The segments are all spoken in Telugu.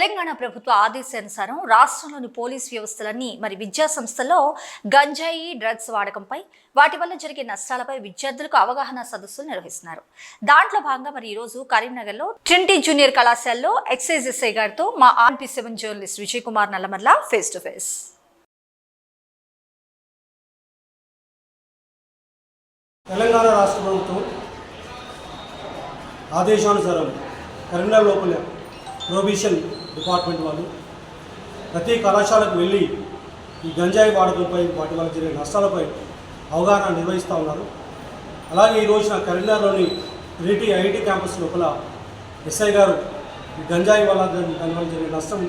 తెలంగాణ ప్రభుత్వ ఆదేశానుసారం రాష్ట్రంలోని పోలీస్ వ్యవస్థలన్నీ మరి విద్యా సంస్థల్లో గంజాయి డ్రగ్స్ వాడకంపై వాటి వల్ల జరిగే నష్టాలపై విద్యార్థులకు అవగాహన సదస్సులు నిర్వహిస్తున్నారు. దాంట్లో భాగంగా మరి ఈరోజు కరీంనగర్లో ట్రింటీ జూనియర్ కళాశాలలో ఎక్సైజ్ ఎస్ఐ గారితో మా RP seven journalist Vijay Kumar Nallamalla face to face. Telangana రాష్ట్ర ప్రభుత్వం ఆదేశానుసారం కరీంనగర్ లోపల ప్రొబిషన్ డిపార్ట్మెంట్ వాళ్ళు ప్రతి కళాశాలకు వెళ్ళి ఈ గంజాయి వాడకంపై వాటి వల్ల జరిగే నష్టాలపై అవగాహన నిర్వహిస్తూ ఉన్నారు. అలాగే ఈ రోజున కరీంనగర్లోని రీటీ ఐఐటి క్యాంపస్ లోపల ఎస్ఐ గారు ఈ గంజాయి వల్ల దాని వల్ల జరిగే నష్టం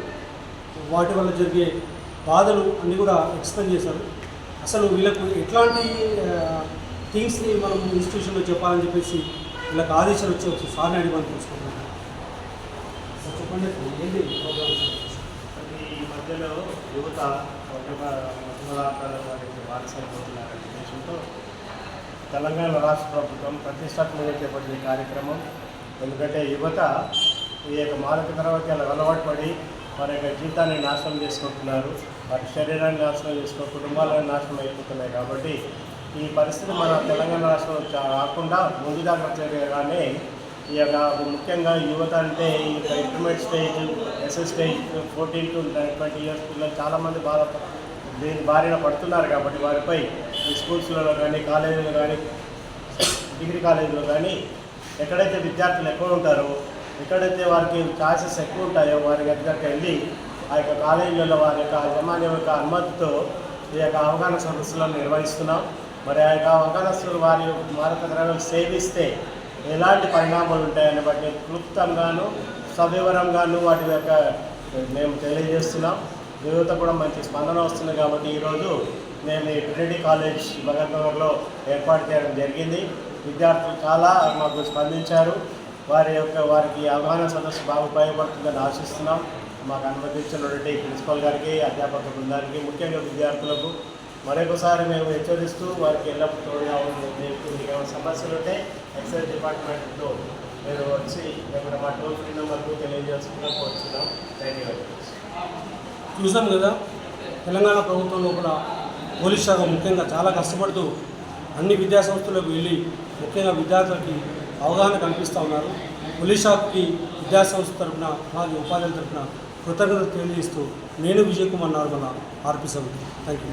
వాటి వల్ల జరిగే బాధలు అన్నీ కూడా ఎక్స్ప్లెయిన్ చేశారు. అసలు వీళ్ళకు ఎట్లాంటి థింగ్స్ని మనం ఇన్స్టిట్యూషన్లో చెప్పాలని చెప్పేసి వీళ్ళకి ఆదేశాలు వచ్చి ఒకసారి సార్ని అడిగి మనం తెలుసుకుంటున్నాం చెప్పండి ఏంటి ఈ మధ్యలో యువత మధ్య మధురాకాల వారికి బానిసైపోతున్నారనే ఉద్దేశంతో తెలంగాణ రాష్ట్ర ప్రభుత్వం ప్రతిష్టాత్మకంగా చేపట్టిన కార్యక్రమం. ఎందుకంటే యువత ఈ యొక్క మాదక ద్రవ్యాలకు అలవాటు పడి వారి యొక్క జీవితాన్ని నాశనం చేసుకుంటున్నారు. వారి శరీరాన్ని నాశనం చేసుకో కుటుంబాలను నాశనం అయిపోతున్నాయి కాబట్టి ఈ పరిస్థితి మన తెలంగాణ రాష్ట్రంలో రాకుండా ముందు జాగ్రత్తగానే ఈ యొక్క ముఖ్యంగా యువత అంటే ఈ యొక్క intermediate stage S stage fourteen to twenty years పిల్లలు చాలామంది బాధ దీని బారిన పడుతున్నారు కాబట్టి వారిపై స్కూల్స్లో స్కూల్స్లలో కానీ కాలేజీలో కానీ డిగ్రీ కాలేజీలో కానీ ఎక్కడైతే విద్యార్థులు ఎక్కువ ఉంటారో ఎక్కడైతే వారికి ఛాన్సెస్ ఎక్కువ ఉంటాయో వారి దగ్గరికి వెళ్ళి ఆ యొక్క కాలేజీలలో వారి యొక్క యజమాని యొక్క అనుమతితో ఈ యొక్క అవగాహన సదస్సులను నిర్వహిస్తున్నాం. మరి ఆ యొక్క అవగాహన వారి మారక ద్రవ్యాలు సేవిస్తే ఎలాంటి పరిణామాలు ఉంటాయని బట్టి క్లుప్తంగాను సవివరంగాను వాటి యొక్క మేము తెలియజేస్తున్నాం. యువత కూడా మంచి స్పందన వస్తుంది కాబట్టి ఈరోజు మేము ఈ ట్రినిటీ కాలేజ్ భగత్ నగర్లో ఏర్పాటు చేయడం జరిగింది. విద్యార్థులు చాలా మాకు స్పందించారు. వారి యొక్క వారికి అవగాహన సదస్సు బాగా ఉపయోగపడుతుందని ఆశిస్తున్నాం. మాకు అనుమతించినటువంటి ప్రిన్సిపల్ గారికి అధ్యాపక బృందానికి ముఖ్యంగా విద్యార్థులకు మరొకసారి మేము హెచ్చరిస్తూ వారికి ఎల్లప్పుడూ తోడుగా మీకు ఏమైనా సమస్యలు ఉంటే ఎక్సైజ్ డిపార్ట్మెంట్తో మీరు వచ్చి మేము మా టోల్ ఫ్రీ నెంబర్కు తెలియజేస్తున్నా వచ్చినాం థ్యాంక్ యూ చూసాం కదా తెలంగాణ ప్రభుత్వం లోపల పోలీస్ శాఖ ముఖ్యంగా చాలా కష్టపడుతూ అన్ని విద్యా సంస్థలకు వెళ్ళి ముఖ్యంగా విద్యార్థులకి అవగాహన కల్పిస్తూ ఉన్నారు. పోలీస్ శాఖకి విద్యాసంస్థ తరఫున అలాగే ఉపాధ్యాయుల తరఫున కృతజ్ఞతలు తెలియజేస్తూ నేను Vijay Kumar Narmala RP thank you.